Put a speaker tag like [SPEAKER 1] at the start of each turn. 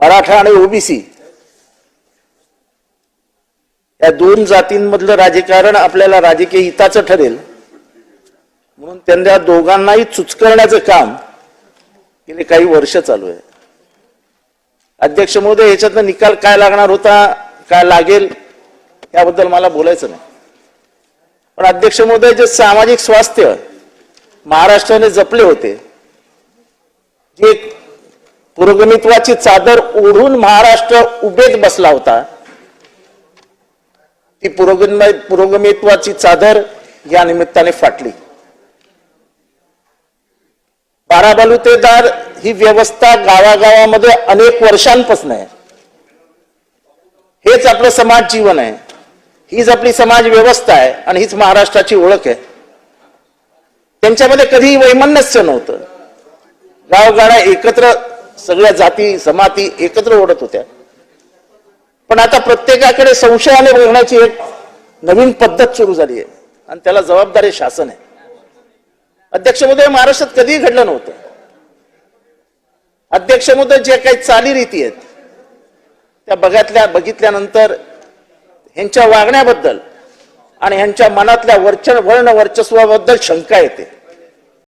[SPEAKER 1] मराठा आणि ओबीसी या दोन जातींमधलं राजकारण आपल्याला राजकीय हिताचं ठरेल. म्हणून त्यांना दोघांनाही चुचकरण्याचं काम गेले काही वर्ष चालू आहे. अध्यक्ष महोदय याच्यातनं निकाल काय लागणार होता काय लागेल याबद्दल मला बोलायचं नाही. पण अध्यक्ष महोदय जे सामाजिक स्वास्थ्य महाराष्ट्राने जपले होते जे पुरोगमित्वाची चादर ओढून महाराष्ट्र उभेच बसला होता. ती पुरोगम पुरोगमित्वाची चादर या निमित्ताने फाटली. बाराबलुतेदार ही व्यवस्था गावागावामध्ये अनेक वर्षांपासून आहे. हेच आपलं समाज जीवन आहे. हीच आपली समाज व्यवस्था आहे आणि हीच महाराष्ट्राची ओळख आहे. त्यांच्यामध्ये कधीही वैमनस्य नव्हतं. गावगाडा एकत्र सगळ्या जाती समाती एकत्र ओढत होत्या. पण आता प्रत्येकाकडे संशयाने बघण्याची एक नवीन पद्धत सुरू झाली आहे. आणि त्याला जबाबदारी शासन आहे. अध्यक्ष महोदय महाराष्ट्रात कधीही घडलं नव्हतं. अध्यक्ष महोदय जे काही चालीरीती आहेत त्या बघातल्या बघितल्यानंतर ह्यांच्या वागण्याबद्दल आणि ह्यांच्या मनातल्या वर्च वर्ण वर्चस्वाबद्दल शंका येते.